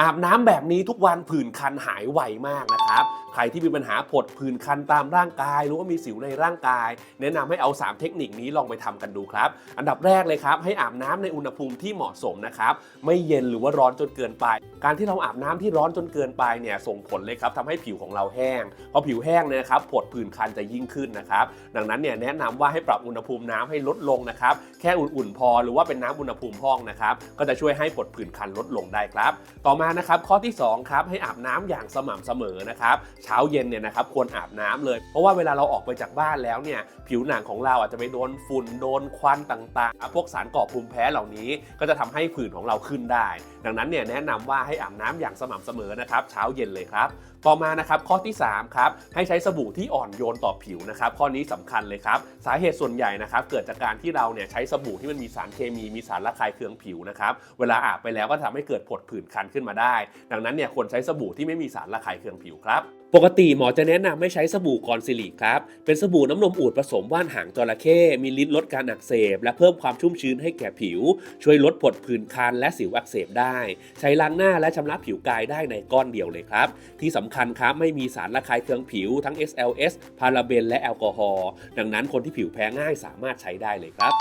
อาบน้ำแบบนี้ทุกวันผื่นคันหายไวมากนะครับ รที่มีปัญหาผดผื่นคันตามร่างกาย หรือว่ามีสิวในร่างกาย แนะนำให้เอา 3 เทคนิคนี้ลองไปทำกันดูครับ อันดับแรกเลยครับ ให้อาบน้ำในอุณหภูมิที่เหมาะสมนะครับ ไม่เย็นหรือว่าร้อนจนเกินไป การที่เราอาบน้ำที่ร้อนจนเกินไปเนี่ยส่งผลเลยครับทำให้ผิวของเราแห้งพอผิวแห้งเนี่ยครับผดผื่นคันจะยิ่งขึ้นนะครับ ดังนั้นเนี่ยแนะนำว่าให้ปรับอุณหภูมิน้ำให้ลดลงนะครับแค่อุ่นๆพอหรือว่าเป็นน้ำอุณหภูมิห้องนะครับก็จะช่วยให้ผดผื่นคันลดลงได้ครับ ต่อมานะครับข้อที่2ครับให้อาบน้ำอย่างสม่ำเสมอนะครับช้าเย็นเนี่ยนะครับควรอาบน้ำเลย เพราะว่าเวลาเราออกไปจากบ้านแล้วเนี่ยผิวหนังของเราอาจจะไปโดนฝุ่นโดนควันต่างๆ พวกสารก่อภูมิแพ้เหล่านี้ก็จะทำให้ผื่นของเราขึ้นได้ ดังนั้นเนี่ยแนะนำว่าให้อาบน้ำอย่างสม่ำเสมอนะครับเช้าเย็นเลยครับต่อมานะครับข้อที่3ครับให้ใช้สบู่ที่อ่อนโยนต่อผิวนะครับข้อนี้สำคัญเลยครับสาเหตุส่วนใหญ่นะครับเกิดจากการที่เราเนี่ยใช้สบู่ที่มันมีสารเคมีมีสารระคายเคืองผิวนะครับเวลาอาบไปแล้วก็ทำให้เกิดผดผื่นคันขึ้นมาได้ ดังนั้นเนี่ยควรใช้สบู่ที่ไม่มีสารระคายเคืองผิวครับปกติหมอจะแนะนำให้ใช้สบู่กอนซิลิครับ เป็นสบู่น้ำนมอูดผสมว่านหางจระเข้ มีฤทธิ์ลดการอักเสบ และเพิ่มความชุ่มชื้นให้แก่ผิว ช่วยลดผดผื่นคันและสิวอักเสบได้ ใช้ล้างหน้าและชำระผิวกายได้ในก้อนเดียวเลยครับ ที่สำคัญครับไม่มีสารระคายเคืองผิวทั้ง SLS พาราเบนและแอลกอฮอล์ดังนั้นคนที่ผิวแพ้ง่ายสามารถใช้ได้เลยครับ